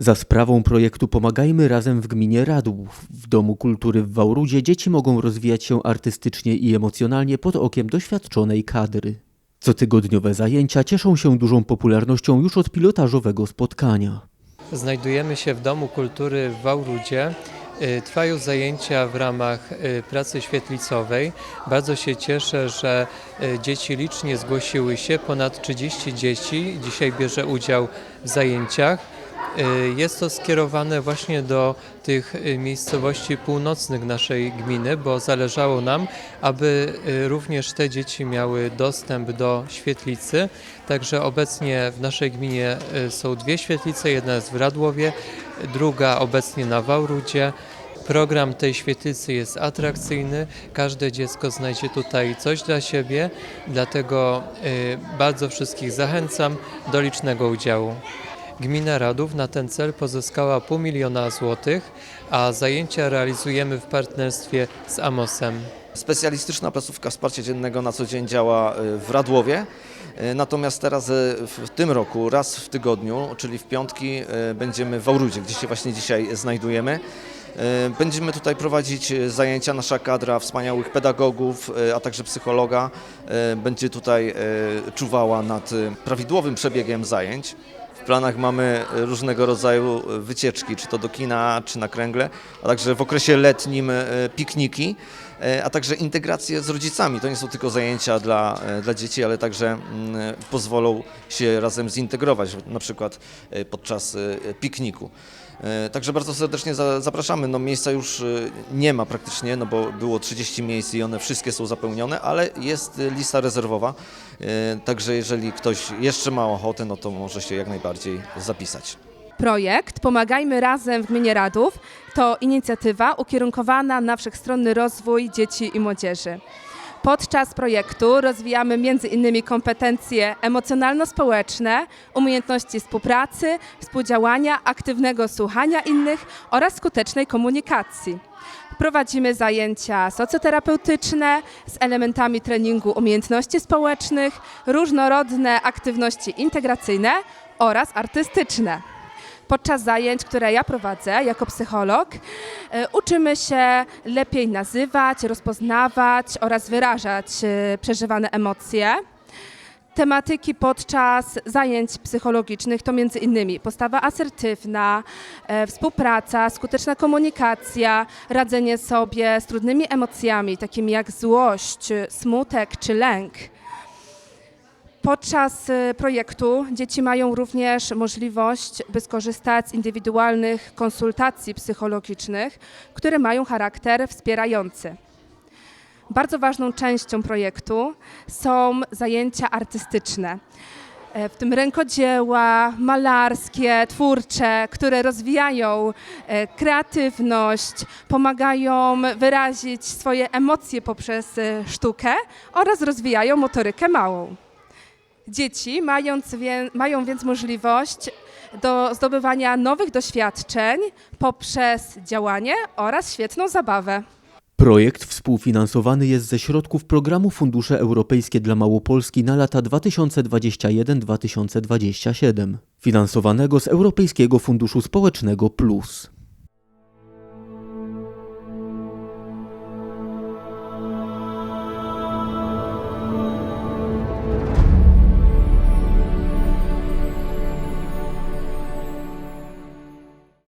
Za sprawą projektu Pomagajmy Razem w gminie Radłów w Domu Kultury w Wałrudzie dzieci mogą rozwijać się artystycznie i emocjonalnie pod okiem doświadczonej kadry. Cotygodniowe zajęcia cieszą się dużą popularnością już od pilotażowego spotkania. Znajdujemy się w Domu Kultury w Wałrudzie. Y, Trwają zajęcia w ramach y, pracy świetlicowej. Bardzo się cieszę, że y, dzieci licznie zgłosiły się. Ponad 30 dzieci dzisiaj bierze udział w zajęciach. Y, Jest to skierowane właśnie do tych y, miejscowości północnych naszej gminy, bo zależało nam, aby y, również te dzieci miały dostęp do świetlicy. Także obecnie w naszej gminie są dwie świetlice, jedna jest w Radłowie, druga obecnie na Wałrudzie. Program tej świetlicy jest atrakcyjny, każde dziecko znajdzie tutaj coś dla siebie, dlatego bardzo wszystkich zachęcam do licznego udziału. Gmina Radów na ten cel pozyskała pół miliona złotych, a zajęcia realizujemy w partnerstwie z Amosem. Specjalistyczna placówka wsparcia dziennego na co dzień działa y, w Radłowie. Y, Natomiast teraz y, w tym roku raz w tygodniu, czyli w piątki, będziemy w Wałrudzie, gdzie się właśnie dzisiaj znajdujemy. Będziemy tutaj prowadzić zajęcia. Nasza kadra wspaniałych pedagogów, a także psychologa będzie tutaj czuwała nad prawidłowym przebiegiem zajęć. Planach mamy różnego rodzaju wycieczki, czy to do kina, czy na kręgle, a także w okresie letnim e, pikniki, e, a także integrację z rodzicami. To nie są tylko zajęcia dla, e, dla dzieci, ale także mm, pozwolą się razem zintegrować, na przykład podczas pikniku. E, Także bardzo serdecznie za- zapraszamy. No, miejsca już e, nie ma praktycznie, no bo było 30 miejsc i one wszystkie są zapełnione, ale jest e, lista rezerwowa. Także jeżeli ktoś jeszcze ma ochotę, no to może się jak najbardziej zapisać. Projekt Pomagajmy Razem w Gminie Radów to inicjatywa ukierunkowana na wszechstronny rozwój dzieci i młodzieży. Podczas projektu rozwijamy m.in. kompetencje emocjonalno-społeczne, umiejętności współpracy, współdziałania, aktywnego słuchania innych oraz skutecznej komunikacji. Prowadzimy zajęcia socjoterapeutyczne z elementami treningu umiejętności społecznych, różnorodne aktywności integracyjne oraz artystyczne. Podczas zajęć, które ja prowadzę jako psycholog, e, uczymy się lepiej nazywać, rozpoznawać oraz wyrażać e, przeżywane emocje. Tematyki podczas zajęć psychologicznych to m.in. postawa asertywna, e, współpraca, skuteczna komunikacja, radzenie sobie z trudnymi emocjami, takimi jak złość, smutek czy lęk. Podczas e, projektu dzieci mają również możliwość, by skorzystać z indywidualnych konsultacji psychologicznych, które mają charakter wspierający. Bardzo ważną częścią projektu są zajęcia artystyczne, e, w tym rękodzieła, malarskie, twórcze, które rozwijają e, kreatywność, pomagają wyrazić swoje emocje poprzez e, sztukę oraz rozwijają motorykę małą. Dzieci mając wie, mają więc możliwość do zdobywania nowych doświadczeń poprzez działanie oraz świetną zabawę. Projekt współfinansowany jest ze środków programu Fundusze Europejskie dla Małopolski na lata 2021-2027, finansowanego z Europejskiego Funduszu Społecznego Plus.